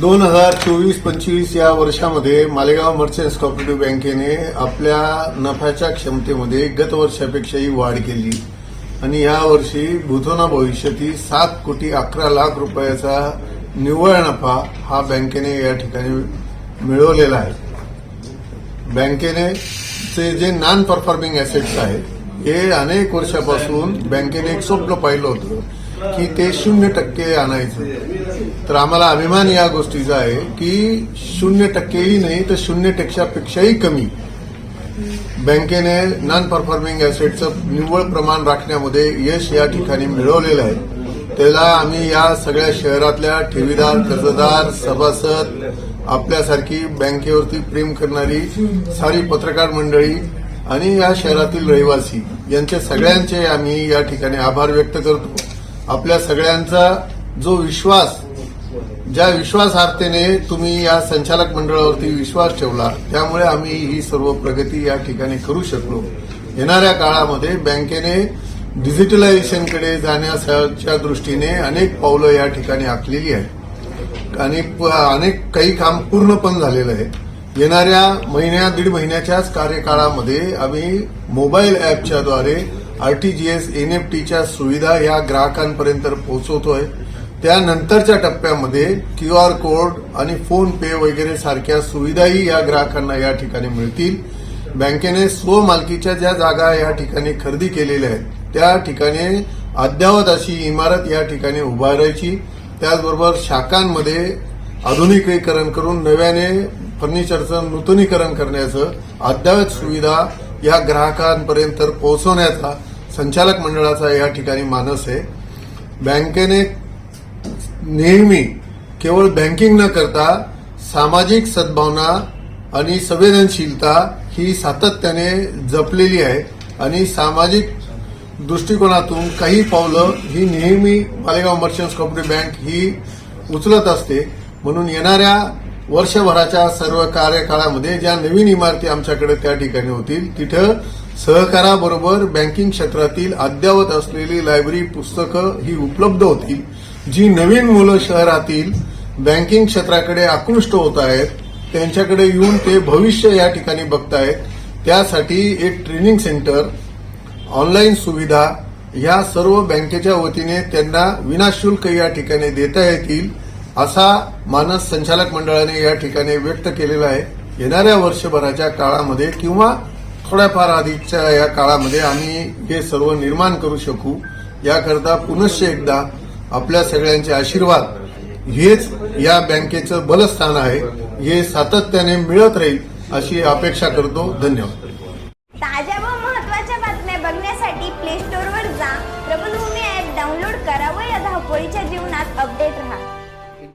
दोन हजार चोवीस पंचवीस या वर्षामध्ये मालेगाव मर्चंट्स कॉपरेटिव्ह बँकेने आपल्या नफ्याच्या क्षमतेमध्ये गत वर्षापेक्षाही वाढ केली. आणि या वर्षी भूतोना भविष्यातील सात कोटी अकरा लाख रुपयाचा निव्वळ नफा हा बँकेने या ठिकाणी मिळवलेला आहे. बँकेने चे जे नॉन परफॉर्मिंग असेट्स आहेत हे अनेक वर्षापासून बँकेने एक स्वप्न पाहिलं होतं. की ते शून्य टक्के आणायचं. तर आम्हाला अभिमान या गोष्टीचा आहे की शून्य टक्केही नाही तर शून्य टक्क्यापेक्षाही कमी. बँकेने नॉन परफॉर्मिंग ॲसेटचं निव्वळ प्रमाण राखण्यामध्ये यश या ठिकाणी मिळवलेलं आहे. त्याला आम्ही या सगळ्या शहरातल्या ठेवीदार कर्जदार सभासद आपल्यासारखी बँकेवरती प्रेम करणारी सारी पत्रकार मंडळी आणि या शहरातील रहिवासी यांचे सगळ्यांचे आम्ही या ठिकाणी आभार व्यक्त करतो. आपल्या सगळ्यांचा जो विश्वास ज्या विश्वासार्थेने तुम्ही या संचालक मंडळावरती विश्वास ठेवला त्यामुळे आम्ही ही सर्व प्रगती या ठिकाणी करू शकलो. येणाऱ्या काळामध्ये बँकेने डिजिटलायझेशनकडे जाण्याच्या दृष्टीने अनेक पावलं या ठिकाणी आखलेली आहेत. अनेक अनेक काही काम पूर्ण पण झालेलं आहे. येणाऱ्या महिन्या दीड महिन्याच्याच कार्यकाळामध्ये आम्ही मोबाईल ॲपच्या एन आरटीजीएस एनएफटीच्या सुविधा या ग्राहकांपर्यंत पोहोचवतोय. त्यानंतरच्या टप्प्यामध्ये क्यू आर कोड आणि फोन पे वगैरे सारख्या सुविधाही या ग्राहकांना या ठिकाणी मिळतील. बँकेने स्वमालकीच्या ज्या जागा या ठिकाणी खरेदी केलेल्या आहेत त्या ठिकाणी अद्ययावत अशी इमारत या ठिकाणी उभारायची त्याचबरोबर शाखांमध्ये आधुनिकीकरण करून नव्याने फर्निचरचं नूतनीकरण करण्याचं अद्ययावत सुविधा या ग्राहकांपर्यंत पोहोचवण्याचा संचालक मंडळाचा या ठिकाणी मानस आहे. बँकेने नेहमी केवळ बँकिंग न करता सामाजिक सद्भावना आणि संवेदनशीलता ही सातत्याने जपलेली आहे आणि सामाजिक दृष्टिकोनातून काही पावलं ही नेहमी मालेगाव मर्चंट्स कॉपरेटिव्ह बँक ही उचलत असते. म्हणून येणाऱ्या वर्षभराच्या सर्व कार्यकाळामध्ये ज्या नवीन इमारती आमच्याकडे त्या ठिकाणी होतील तिथं सहकाराबरोबर बँकिंग क्षेत्रातील अद्ययावत असलेली लायब्ररी पुस्तकं ही उपलब्ध होतील. जी नवीन मुलं शहरातील बँकिंग क्षेत्राकडे आकृष्ट होत आहेत त्यांच्याकडे येऊन ते भविष्य या ठिकाणी बघतायत. त्यासाठी एक ट्रेनिंग सेंटर ऑनलाईन सुविधा ह्या सर्व बँकेच्या वतीने त्यांना विनाशुल्क या ठिकाणी देता येतील असा मानस संचालक मंडळाने या ठिकाणी व्यक्त केलेला आहे. येणाऱ्या वर्षभराच्या काळामध्ये किंवा थोड्याफार आधीच्या या काळामध्ये आम्ही हे सर्व निर्माण करू शकू. याकरता पुनश्च एकदा आपल्या सगळ्यांचे आशीर्वाद. हेच या बँकेचं बलस्थान आहे. हे सातत्याने मिळत राहील अशी अपेक्षा करतो. धन्यवाद. ताज्या व महत्त्वाच्या बातम्या बघण्यासाठी प्ले स्टोअरवर जा. प्रबलभूमी ऍप डाउनलोड करा व या धावपळीच्या जीवनात अपडेट राहा.